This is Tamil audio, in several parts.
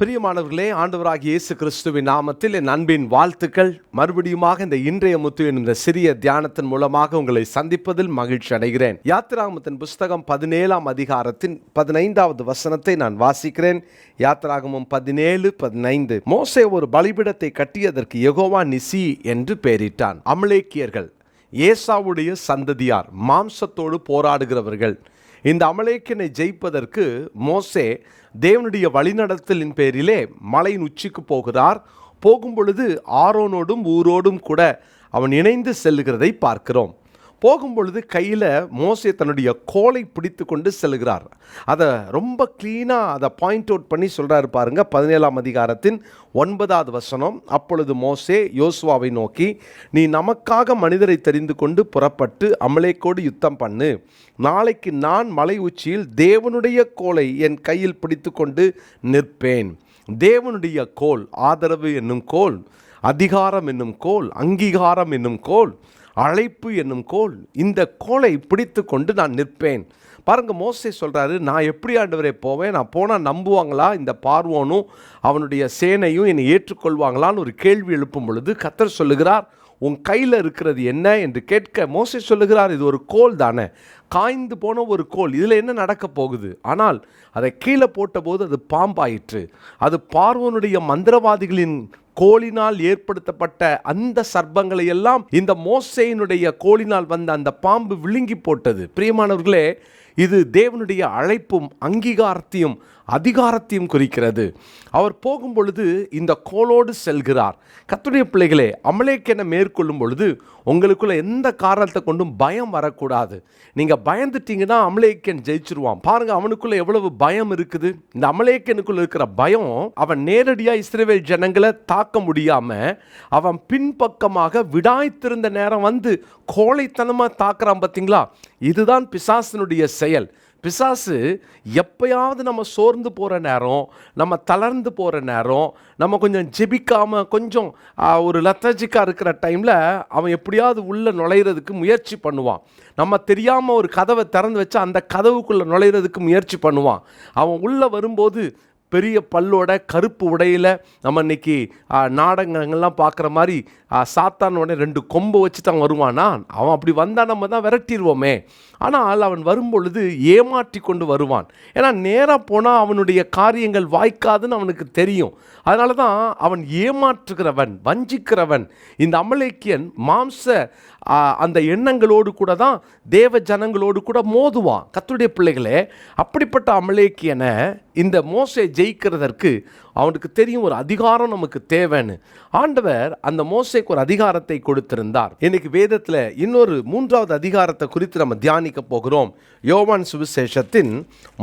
பிரியமானவர்களே ஆண்டவராகிய இயேசு கிறிஸ்துவின் நாமத்தில் என் அன்பின் வாழ்த்துக்கள். மறுபடியுமாக இந்த இன்றைய முத்து எனும் இந்த சிறிய தியானத்தின் மூலமாக உங்களை சந்திப்பதில் மகிழ்ச்சி அடைகிறேன். யாத்திராகமத்தின் புஸ்தகம் பதினேழாம் அதிகாரத்தின் பதினைந்தாவது வசனத்தை நான் வாசிக்கிறேன். யாத்திராகமம் பதினேழு பதினைந்து. மோசே ஒரு பலிபிடத்தை கட்டியதற்கு யகோவா நிசி என்று பெயரிட்டான். அமலேக்கியர்கள் ஏசாவுடைய சந்ததியார் மாம்சத்தோடு போராடுகிறவர்கள். இந்த அமலேக்கியனை ஜெயிப்பதற்கு மோசே தேவனுடைய வழிநடத்தலின் பேரிலே மலையின் உச்சிக்கு போகிறார். போகும் பொழுது ஆரோனோடும் ஊரோடும் கூட அவன் இணைந்து செல்லுகிறதை பார்க்கிறோம். போகும்பொழுது கையில் மோசே தன்னுடைய கோலை பிடித்து கொண்டு செல்கிறார். அதை ரொம்ப க்ளீனாக அதை பாயிண்ட் அவுட் பண்ணி சொல்கிறாரு பாருங்க பதினேழாம் அதிகாரத்தின் ஒன்பதாவது வசனம். அப்பொழுது மோசே யோசுவாவை நோக்கி நீ நமக்காக மனிதரை தெரிந்து கொண்டு புறப்பட்டு அமலேக்கோடு யுத்தம் பண்ணு. நாளைக்கு நான் மலை உச்சியில் தேவனுடைய கோலை என் கையில் பிடித்து கொண்டு நிற்பேன். தேவனுடைய கோல் ஆதரவு என்னும் கோல் அதிகாரம் என்னும் கோல் அங்கீகாரம் என்னும் கோல் அழைப்பு என்னும் கோல். இந்த கோலை பிடித்து கொண்டு நான் நிற்பேன். பாருங்க மோசை சொல்கிறாரு நான் எப்படி ஆண்டவரே போவேன்? நான் போனால் நம்புவாங்களா? இந்த பார்வோனும் அவனுடைய சேனையும் என்னை ஏற்றுக்கொள்வாங்களான்னு ஒரு கேள்வி எழுப்பும் பொழுது கத்தர் சொல்லுகிறார் உன் கையில் இருக்கிறது என்ன என்று கேட்க மோசை சொல்லுகிறார் இது ஒரு கோல் தானே? காய்ந்து போன ஒரு கோல். இதில் என்ன நடக்க போகுது? ஆனால் அதை கீழே போட்டபோது அது பாம்பாயிற்று. அது பார்வனுடைய மந்திரவாதிகளின் கோலினால் ஏற்படுத்தப்பட்ட அந்த சர்ப்பங்களை எல்லாம் இந்த மோசையினுடைய கோலினால் வந்த அந்த பாம்பு விழுங்கி போட்டது. பிரியமானவர்களே இது தேவனுடைய அழைப்பும் அங்கீகாரத்தையும் அதிகாரத்தையும் குறிக்கிறது. அவர் போகும் பொழுது இந்த கோலோடு செல்கிறார். கத்துடைய பிள்ளைகளே அமலேக்கென மேற்கொள்ளும் பொழுது உங்களுக்குள்ள எந்த காரணத்தை கொண்டும் பயம் வரக்கூடாது. நீங்கள் பயந்துட்டீங்கன்னா அமலேக்கன் ஜெயிச்சிருவான். பாருங்க அவனுக்குள்ள எவ்வளவு பயம் இருக்குது. இந்த அமலேக்கனுக்குள்ள இருக்கிற பயம் அவன் நேரடியாக இஸ்ரேவேல் ஜனங்களை தாக்க முடியாம அவன் பின்பக்கமாக விடாய்த்திருந்த நேரம் வந்து கோழைத்தனமாக தாக்குறான் பார்த்தீங்களா இதுதான் பிசாசனுடைய செயல். பிசாசு எப்பயாவது நம்ம சோர்ந்து போகிற நேரம் நம்ம தளர்ந்து போகிற நேரம் நம்ம கொஞ்சம் ஜெபிக்காமல் கொஞ்சம் ஒரு லத்தஜிக்காக இருக்கிற டைமில் அவன் எப்படியாவது உள்ளே நுழையிறதுக்கு முயற்சி பண்ணுவான். நம்ம தெரியாமல் ஒரு கதவை திறந்து வச்சு அந்த கதவுக்குள்ளே நுழையிறதுக்கு முயற்சி பண்ணுவான். அவன் உள்ளே வரும்போது பெரிய பல்லோட கருப்பு உடையில் நம்ம இன்னைக்கு நாடகங்கள்லாம் பார்க்குற மாதிரி சாத்தானோட ரெண்டு கொம்பை வச்சு தான் வருவானா? அவன் அப்படி வந்தால் நம்ம தான் விரட்டிடுவோமே ஆனால் அவன் வரும்பொழுது ஏமாற்றி கொண்டு வருவான். ஏன்னா நேராக போனால் அவனுடைய காரியங்கள் வாய்க்காதுன்னு அவனுக்கு தெரியும். அதனால தான் அவன் ஏமாற்றுகிறவன் வஞ்சிக்கிறவன். இந்த அமலேக்கியன் மாம்ச அந்த எண்ணங்களோடு கூட தான் தேவ ஜனங்களோடு கூட மோதுவான். கத்துடைய பிள்ளைகளே அப்படிப்பட்ட அமலேக்கியனை இந்த மோசை ஜெயிக்கிறதற்கு அவனுக்கு தெரியும் ஒரு அதிகாரம் நமக்கு தேவைன்னு. ஆண்டவர் அந்த மோசைக்கு ஒரு அதிகாரத்தை கொடுத்திருந்தார். இன்னைக்கு வேதத்தில் இன்னொரு மூன்றாவது அதிகாரத்தை குறித்து நம்ம தியானிக்க போகிறோம். யோவான் சுவிசேஷத்தின்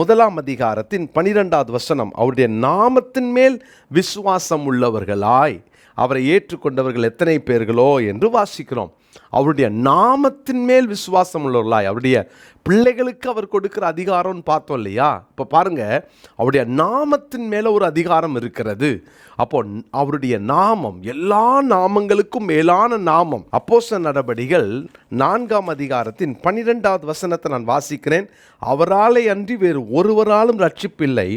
முதலாம் அதிகாரத்தின் பனிரெண்டாவது வசனம். அவருடைய நாமத்தின் மேல் விசுவாசம் உள்ளவர்களாய். அவரை ஏற்றுக்கொண்டவர்கள் எத்தனை பேர்களோ என்று வாசிக்கிறோம். அவருடைய நாமத்தின் மேல் விசுவாசம் உள்ளவர்களாய் அவருடைய பிள்ளைகளுக்கு அவர் கொடுக்கிற அதிகாரம்னு பார்த்தோம் இல்லையா? இப்போ பாருங்கள் அவருடைய நாமத்தின் மேலே ஒரு அதிகாரம் இருக்கிறது. அப்போ அவருடைய நாமம் எல்லா நாமங்களுக்கும் மேலான நாமம் அப்போச நடபடிகள் நான்காம் அதிகாரத்தின் பன்னிரெண்டாவது வசனத்தை நான் வாசிக்கிறேன். அவராலே அன்றி வேறு ஒருவராலும் ரட்சிப்பில்லை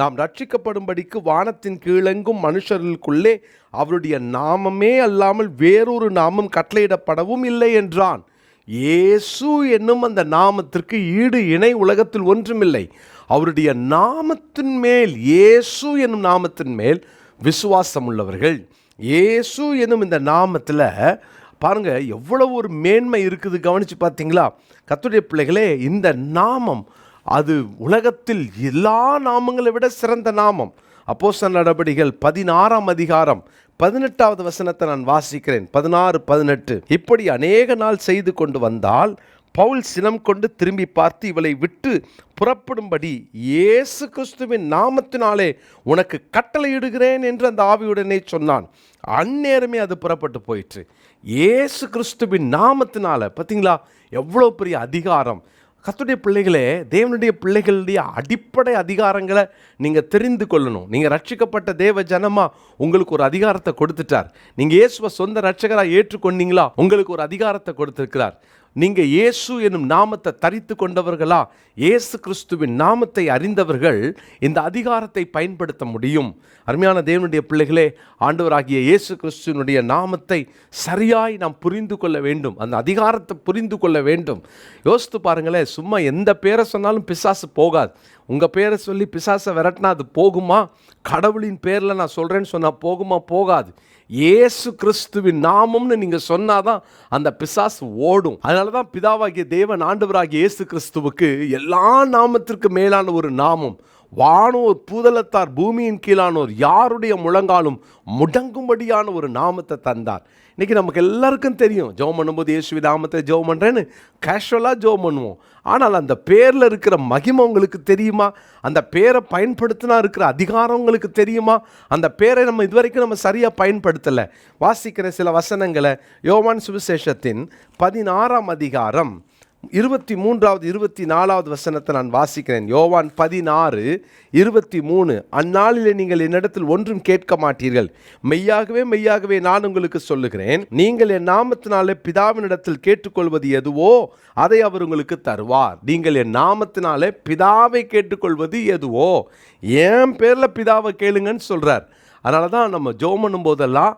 நாம் ரட்சிக்கப்படும்படிக்கு வானத்தின் கீழெங்கும் மனுஷர்களுக்குள்ளே அவருடைய நாமமே அல்லாமல் வேறொரு நாமம் கட்டளையிடப்படவும் இல்லை என்றான். இயேசு என்னும் அந்த நாமத்திற்கு ஈடு இணை உலகத்தில் ஒன்றுமில்லை. அவருடைய நாமத்தின் மேல் இயேசு என்னும் நாமத்தின் மேல் விசுவாசம் உள்ளவர்கள். இயேசு என்னும் இந்த நாமத்தில் பாருங்க எவ்வளவு ஒரு மேன்மை இருக்குது கவனிச்சு பார்த்தீங்களா கத்துடைய பிள்ளைகளே இந்த நாமம் அது உலகத்தில் எல்லா நாமங்களை விட சிறந்த நாமம். அப்போஸ்தலர் நடபடிகள் பதினாறாம் அதிகாரம் பதினெட்டாவது வசனத்தை நான் வாசிக்கிறேன். பதினாறு பதினெட்டு. இப்படி அநேக நாள் செய்து கொண்டு வந்தால் பவுல் சினம் கொண்டு திரும்பி பார்த்து இவளை விட்டு புறப்படும்படி இயேசு கிறிஸ்துவின் நாமத்தினாலே உனக்கு கட்டளையிடுகிறேன் என்று அந்த ஆவியுடனே சொன்னான். அந்நேரமே அது புறப்பட்டு போயிற்று. இயேசு கிறிஸ்துவின் நாமத்தினால பார்த்தீங்களா? எவ்வளோ பெரிய அதிகாரம். கத்துடைய பிள்ளைகளே தேவனுடைய பிள்ளைகளுடைய அடிப்படை அதிகாரங்களை நீங்கள் தெரிந்து கொள்ளணும். நீங்கள் ரட்சிக்கப்பட்ட தேவ ஜனமா உங்களுக்கு ஒரு அதிகாரத்தை கொடுத்துட்டார். நீங்கள் இயேசுவை சொந்த ரட்சகராக ஏற்றுக்கொண்டீங்களா? உங்களுக்கு ஒரு அதிகாரத்தை கொடுத்துருக்கிறார். நீங்க இயேசு என்னும் நாமத்தை தரித்து கொண்டவர்களா? இயேசு கிறிஸ்துவின் நாமத்தை அறிந்தவர்கள் இந்த அதிகாரத்தை பயன்படுத்த முடியும். அருமையான தேவனுடைய பிள்ளைகளே ஆண்டவராகிய இயேசு கிறிஸ்துவனுடைய நாமத்தை சரியாய் நாம் புரிந்து கொள்ள வேண்டும். அந்த அதிகாரத்தை புரிந்து கொள்ள வேண்டும். யோசித்து பாருங்களேன் சும்மா எந்த பேரை சொன்னாலும் பிசாசு போகாது. உங்கள் பேரை சொல்லி பிசாசை விரட்டினா அது போகுமா? கடவுளின் பேரில் நான் சொல்கிறேன்னு சொன்னால் போகுமா? போகாது. ஏசு கிறிஸ்துவின் நாமம்னு நீங்கள் சொன்னாதான் அந்த பிசாசு ஓடும். அதனால தான் பிதாவாகிய தேவன் ஆண்டவராகிய இயேசு கிறிஸ்துவுக்கு எல்லா நாமத்திற்கு மேலான ஒரு நாமம். வானோர் பூதலத்தார் பூமியின் கீழானோர் யாருடைய முழங்காலும் முடங்கும்படியான ஒரு நாமத்தை தந்தார். இன்றைக்கி நமக்கு எல்லாருக்கும் தெரியும் ஜோ பண்ணும்போது இயேசுவி நாமத்தை ஜெபம் பண்ணுறேன்னு கேஷுவலாக ஜோ பண்ணுவோம். ஆனால் அந்த பேரில் இருக்கிற மகிமை உங்களுக்கு தெரியுமா? அந்த பேரை பயன்படுத்தினா இருக்கிற அதிகாரம் உங்களுக்கு தெரியுமா? அந்த பேரை நம்ம இதுவரைக்கும் நம்ம சரியாக பயன்படுத்தலை. வாசிக்கிற சில வசனங்களை யோவான் சுவிசேஷத்தின் பதினாறாம் அதிகாரம் இருபத்தி மூன்றாவது இருபத்தி நாலாவது வசனத்தை நான் வாசிக்கிறேன். யோவான் பதினாறு இருபத்தி மூணு. அந்நாளிலே நீங்கள் என்னிடத்தில் ஒன்றும் கேட்க மாட்டீர்கள். மெய்யாகவே மெய்யாகவே நான் உங்களுக்கு சொல்லுகிறேன். நீங்கள் என் நாமத்தினாலே பிதாவினிடத்தில் கேட்டுக்கொள்வது எதுவோ அதை அவர் உங்களுக்கு தருவார். நீங்கள் என் நாமத்தினாலே பிதாவை கேட்டுக்கொள்வது எதுவோ என் பேரில் பிதாவை கேளுங்கன்னு சொல்கிறார் அதனால தான் நம்ம ஜோம் பண்ணும் போதெல்லாம்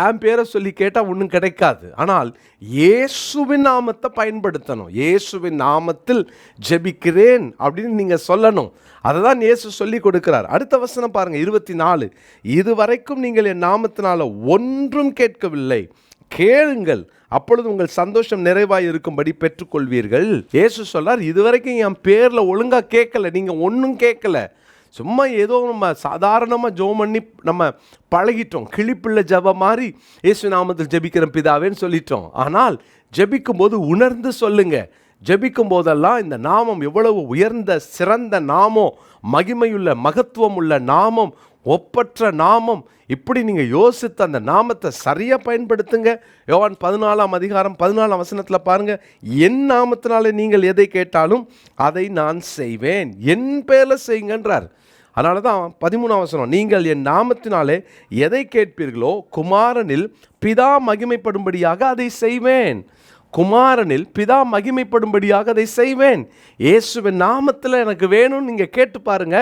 என் பேரை சொல்லி கேட்டால் ஒன்றும் கிடைக்காது. ஆனால் இயேசுவின் நாமத்தை பயன்படுத்தணும். இயேசுவின் நாமத்தில் ஜெபிக்கிறேன் அப்படின்னு நீங்கள் சொல்லணும். அதை தான் இயேசு சொல்லி கொடுக்கிறார். அடுத்த வசனம் பாருங்கள் இருபத்தி நாலு இதுவரைக்கும் நீங்கள் என் நாமத்தினால ஒன்றும் கேட்கவில்லை. கேளுங்கள். அப்பொழுது உங்கள் சந்தோஷம் நிறைவாக இருக்கும்படி பெற்றுக்கொள்வீர்கள். இயேசு சொல்லார் இதுவரைக்கும் என் பேரில் ஒழுங்காக கேட்கல. நீங்கள் ஒன்றும் கேட்கல. சும்மா ஏதோ நம்ம சாதாரணமாக ஜோம் பண்ணி நம்ம பழகிட்டோம். கிளிப்பிள்ளை ஜெபம் மாதிரி இயேசு நாமத்தில் ஜெபிக்கிற பிதாவேன்னு சொல்லிட்டோம். ஆனால் ஜபிக்கும் போது உணர்ந்து சொல்லுங்க. ஜபிக்கும் போதெல்லாம் இந்த நாமம் எவ்வளவு உயர்ந்த சிறந்த நாமம் மகிமையுள்ள மகத்துவம் உள்ள நாமம் ஒப்பற்ற நாமம். இப்படி நீங்கள் யோசித்து அந்த நாமத்தை சரியாக பயன்படுத்துங்க. யோவான் பதினாலாம் அதிகாரம் பதினாலாம் வசனத்தில் பாருங்கள் என் நாமத்தினாலே நீங்கள் எதை கேட்டாலும் அதை நான் செய்வேன். என் பேரில் செய்யுங்கன்றார். அதனால தான் பதிமூணாம் வசனம் நீங்கள் என் நாமத்தினாலே எதை கேட்பீர்களோ குமாரனில் பிதா மகிமைப்படும்படியாக அதை செய்வேன். குமாரனில் பிதா மகிமைப்படும்படியாக அதை செய்வேன். இயேசுவின் நாமத்தில் எனக்கு வேணும்னு நீங்கள் கேட்டு பாருங்க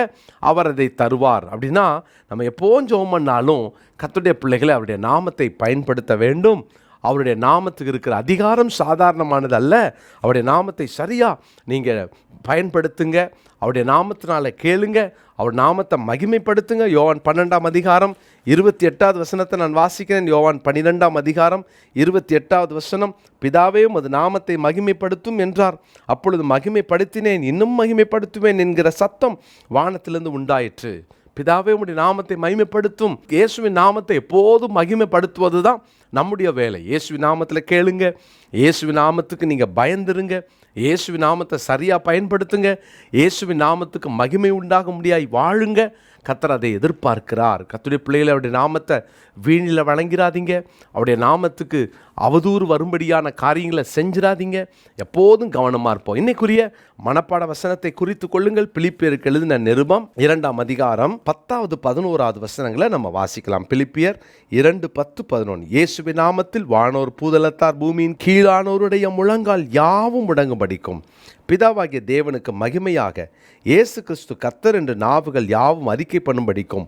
அவர் அதை தருவார். அப்படின்னா நம்ம எப்போவும் ஜோம் பண்ணாலும் கத்துடைய பிள்ளைகளை அவருடைய நாமத்தை பயன்படுத்த வேண்டும். அவருடைய நாமத்துக்கு இருக்கிற அதிகாரம் சாதாரணமானது அல்ல அவருடைய நாமத்தை சரியாக நீங்கள் பயன்படுத்துங்க. அவருடைய நாமத்தினால கேளுங்க. அவர் நாமத்தை மகிமைப்படுத்துங்க. யோவான் பன்னெண்டாம் அதிகாரம் இருபத்தி எட்டாவது வசனத்தை நான் வாசிக்கிறேன். யோவான் பன்னிரெண்டாம் அதிகாரம் இருபத்தி எட்டாவது வசனம் பிதாவே அது நாமத்தை மகிமைப்படுத்தும் என்றார். அப்பொழுது மகிமைப்படுத்தினேன் இன்னும் மகிமைப்படுத்துவேன் என்கிற சத்தம் வானத்திலிருந்து உண்டாயிற்று. பிதாவே உடைய நாமத்தை மகிமைப்படுத்தும். இயேசுவின் நாமத்தை எப்போதும் மகிமைப்படுத்துவது தான் நம்முடைய வேலை. இயேசுவின் நாமத்தில் கேளுங்க. இயேசுவின் நாமத்துக்கு நீங்கள் பயந்துருங்க. இயேசுவின் நாமத்தை சரியாக பயன்படுத்துங்க. இயேசுவின் நாமத்துக்கு மகிமை உண்டாக முடியாய் வாழுங்க. கத்தர் அதை எதிர்பார்க்கிறார். கத்துடைய பிள்ளைகளை அவருடைய நாமத்தை வீணில் வழங்கிறாதீங்க. அவருடைய நாமத்துக்கு அவதூறு வரும்படியான காரியங்களை செஞ்சிடாதீங்க எப்போதும் கவனமாக இருப்போம். இன்னைக்குரிய மனப்பாட வசனத்தை குறித்து கொள்ளுங்கள். பிலிப்பியருக்கு எழுதின நிருபம் இரண்டாம் அதிகாரம் பத்தாவது பதினோராவது வசனங்களை நம்ம வாசிக்கலாம். பிலிப்பியர் இரண்டு பத்து பதினொன்று இயேசுவி நாமத்தில் வானோர் பூதலத்தார் பூமியின் கீழானோருடைய முழங்கால் யாவும் முடங்கும்படிக்கும் பிதாவாகிய தேவனுக்கு மகிமையாக இயேசு கிறிஸ்து கத்தர் என்று நாவுகள் யாவும் அறிக்கை பண்ணும்படிக்கும்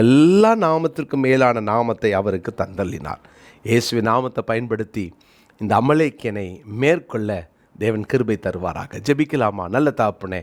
எல்லா நாமத்திற்கும் மேலான நாமத்தை அவருக்கு தந்தள்ளினார். இயேசுவின் நாமத்தை பயன்படுத்தி இந்த அமலேக்கியனை மேற்கொள்ள தேவன் கிருபை தருவாராக. ஜெபிக்கலாமா? நல்ல தாப்புனே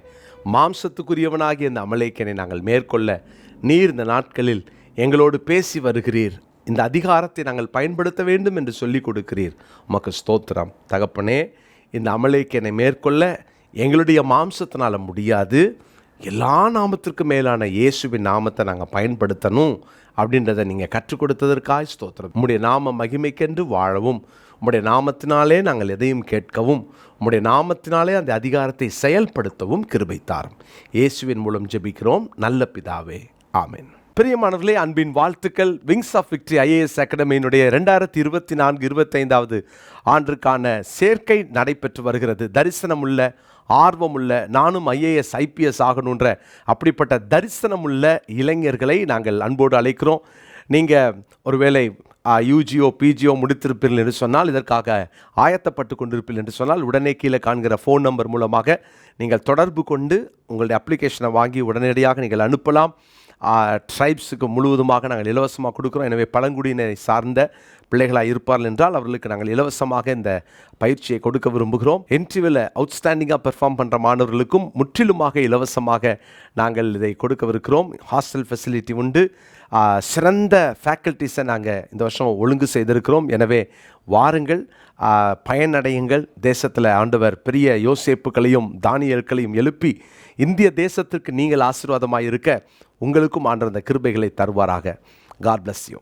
மாம்சத்துக்குரியவனாகிய இந்த அமலேக்கியனை நாங்கள் மேற்கொள்ள நீர் இந்த நாட்களில் எங்களோடு பேசி வருகிறீர். இந்த அதிகாரத்தை நாங்கள் பயன்படுத்த வேண்டும் என்று சொல்லிக் கொடுக்கிறீர். உமக்கு ஸ்தோத்திரம். தகப்பனே இந்த அமலேக்கியனை மேற்கொள்ள எங்களுடைய மாம்சத்தினால் முடியாது. எல்லா நாமத்திற்கும் மேலான இயேசுவின் நாமத்தை நாங்கள் பயன்படுத்தணும் அப்படின்றத நீங்கள் கற்றுக் கொடுத்ததற்காய் ஸ்தோத்திரம். உம்முடைய நாம மகிமைக்கென்று வாழவும். உம்முடைய நாமத்தினாலே நாங்கள் எதையும் கேட்கவும் உம்முடைய நாமத்தினாலே அந்த அதிகாரத்தை செயல்படுத்தவும் கிருபைத்தாரும் இயேசுவின் மூலம் ஜெபிக்கிறோம். நல்ல பிதாவே. ஆமேன். பிரியமானவர்களே அன்பின் வாழ்த்துக்கள். விங்ஸ் ஆஃப் விக்டரி ஐஏஎஸ் அகாடமியினுடைய ரெண்டாயிரத்தி இருபத்தி நான்கு இருபத்தைந்தாவது ஆண்டிற்கான சேர்க்கை நடைபெற்று வருகிறது. தரிசனமுள்ள ஆர்வமுள்ள நானும் ஐஏஎஸ் ஐபிஎஸ் ஆகணுன்ற அப்படிப்பட்ட தரிசனமுள்ள இளைஞர்களை நாங்கள் அன்போடு அழைக்கிறோம். நீங்கள் ஒருவேளை யூஜிஓ பிஜிஓ முடித்திருப்பீர்கள் என்று சொன்னால் இதற்காக ஆயத்தப்பட்டு கொண்டிருப்பீர்கள் என்று சொன்னால் உடனே கீழே காண்கிற ஃபோன் நம்பர் மூலமாக நீங்கள் தொடர்பு கொண்டு உங்களுடைய அப்ளிகேஷனை வாங்கி உடனடியாக நீங்கள் அனுப்பலாம். ட்ரைப்ஸுக்கு முழுவதுமாக நாங்கள் இலவசமாக கொடுக்குறோம். எனவே பழங்குடியினரை சார்ந்த பிள்ளைகளாக இருப்பார்கள் என்றால் அவர்களுக்கு நாங்கள் இலவசமாக இந்த பயிற்சியை கொடுக்க விரும்புகிறோம். என்ட்ரிவில் அவுட்ஸ்டாண்டிங்காக பெர்ஃபார்ம் பண்ணுற மாணவர்களுக்கும் முற்றிலுமாக இலவசமாக நாங்கள் இதை கொடுக்கவிருக்கிறோம். ஹாஸ்டல் ஃபெசிலிட்டி உண்டு. சிறந்த ஃபேக்கல்ட்டிஸை நாங்கள் இந்த வருஷம் ஒழுங்கு செய்திருக்கிறோம். எனவே வாருங்கள் பயனடையுங்கள். தேசத்தில் ஆண்டவர் பெரிய யோசேப்புகளையும் தானியல்களையும் எழுப்பி இந்திய தேசத்திற்கு நீங்கள் ஆசீர்வாதமாக இருக்க உங்களுக்கும் ஆண்டவர் அந்த கிருபைகளை தருவாராக. God bless you